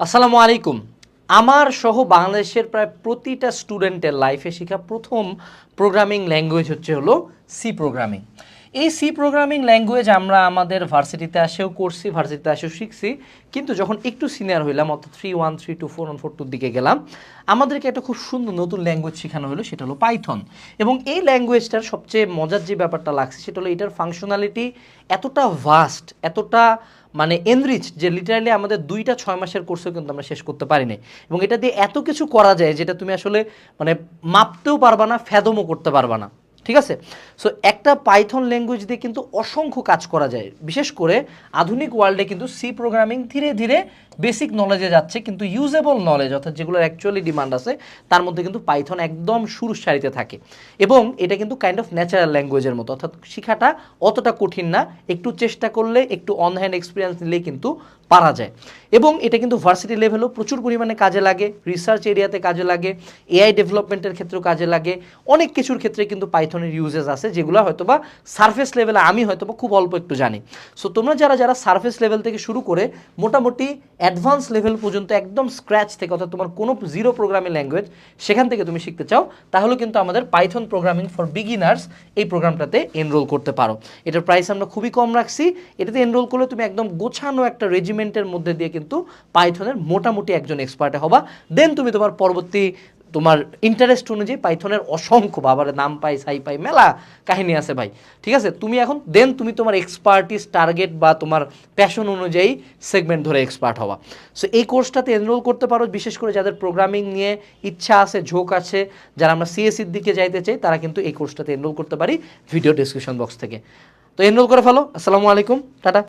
আসসালামু আলাইকুম। আমার সহ বাংলাদেশের প্রায় প্রতিটা স্টুডেন্টের লাইফে শেখা প্রথম প্রোগ্রামিং ল্যাঙ্গুয়েজ হচ্ছে হলো সি প্রোগ্রামিং এই সি প্রোগ্রামিং ল্যাঙ্গুয়েজ আমরা আমাদের ভার্সিটিতে আসেও করছি ভার্সিটিতে আসেও শিখছি। কিন্তু যখন একটু সিনিয়র হইলাম, অর্থাৎ three one three two four one four টুর দিকে গেলাম, আমাদেরকে একটা খুব সুন্দর নতুন ল্যাঙ্গুয়েজ শেখানো হলো, সেটা হলো পাইথন এবং এই ল্যাঙ্গুয়েজটার সবচেয়ে মজার যে ব্যাপারটা লাগছে, সেটা হলো এটার ফাংশনালিটি এতটা ভাস্ট এতটা মানে এনরিচ যে লিটারালি আমাদের দুইটা ছয় মাসের কোর্সেও কিন্তু আমরা শেষ করতে পারি নাই এবং এটা দিয়ে এত কিছু করা যায়, যেটা তুমি আসলে মানে মাপতেও পারবা না ফ্যাদমও করতে পারবা না। ঠিক আছে? সো একটা পাইথন ল্যাঙ্গুয়েজ দিয়ে কিন্তু অসংখ্য কাজ করা যায়। বিশেষ করে আধুনিক ওয়ার্ল্ডে কিন্তু সি প্রোগ্রামিং ধীরে ধীরে বেসিক নলেজে যাচ্ছে, কিন্তু ইউজেবল নলেজ অর্থাৎ যেগুলোর অ্যাকচুয়ালি ডিমান্ড আছে, তার মধ্যে কিন্তু পাইথন একদম শুরুর সারিতে থাকে। এবং এটা কিন্তু কাইন্ড অফ ন্যাচারাল ল্যাঙ্গুয়েজের মতো, অর্থাৎ শেখাটা অতটা কঠিন না, একটু চেষ্টা করলে, একটু অন হ্যান্ড এক্সপিরিয়েন্স নিলেই কিন্তু পারা যায়। এবং এটা কিন্তু ভার্সিটি লেভেলও প্রচুর পরিমাণে কাজে লাগে রিসার্চ এরিয়াতে কাজে লাগে এআই ডেভেলপমেন্টের ক্ষেত্রেও কাজে লাগে, অনেক কিছুর ক্ষেত্রে কিন্তু পাইথনের ইউজেস আছে, যেগুলো হয়তো বা সারফেস লেভেলে আমি হয়তো বা খুব অল্প একটু জানি। সো তোমরা যারা যারা সার্ফেস লেভেল থেকে শুরু করে মোটামুটি অ্যাডভান্স লেভেল পর্যন্ত একদম স্ক্র্যাচ থেকে, অর্থাৎ তোমার কোনো জিরো প্রোগ্রামিং ল্যাঙ্গুয়েজ সেখান থেকে তুমি শিখতে চাও, তাহলে কিন্তু আমাদের পাইথন প্রোগ্রামিং ফর বিগিনার্স এই প্রোগ্রামটাতে এনরোল করতে পারো। এটার প্রাইস আমরা খুবই কম রাখছি। এটাতে এনরোল করলে তুমি একদম গোছানো একটা রেজিমেন্টের মধ্যে দিয়ে কিন্তু পাইথনের মোটামুটি একজন এক্সপার্টে হবা। দেন তুমি তোমার পরবর্তী তোমার ইন্টারেস্ট অনুযায়ী পাইথনের অসংখ্য বাবার নাম পাই, সাই পাই, মেলা কাহিনী আছে ভাই। ঠিক আছে? তুমি এখন দেন তুমি তোমার এক্সপার্টিস টার্গেট বা তোমার প্যাশন অনুযায়ী সেগমেন্ট ধরে এক্সপার্ট হওয়া সো এই কোর্সটাতে এনরোল করতে পারো, বিশেষ করে যাদের প্রোগ্রামিং নিয়ে ইচ্ছা আছে, ঝোঁক আছে, যারা আমরা সিএসসির দিকে যাইতে চাই, তারা কিন্তু এই কোর্সটাতে এনরোল করতে পারি ভিডিও ডিসক্রিপশন বক্স থেকে। তো এনরোল করে ফেলো। আসসালামু আলাইকুম, টাটা।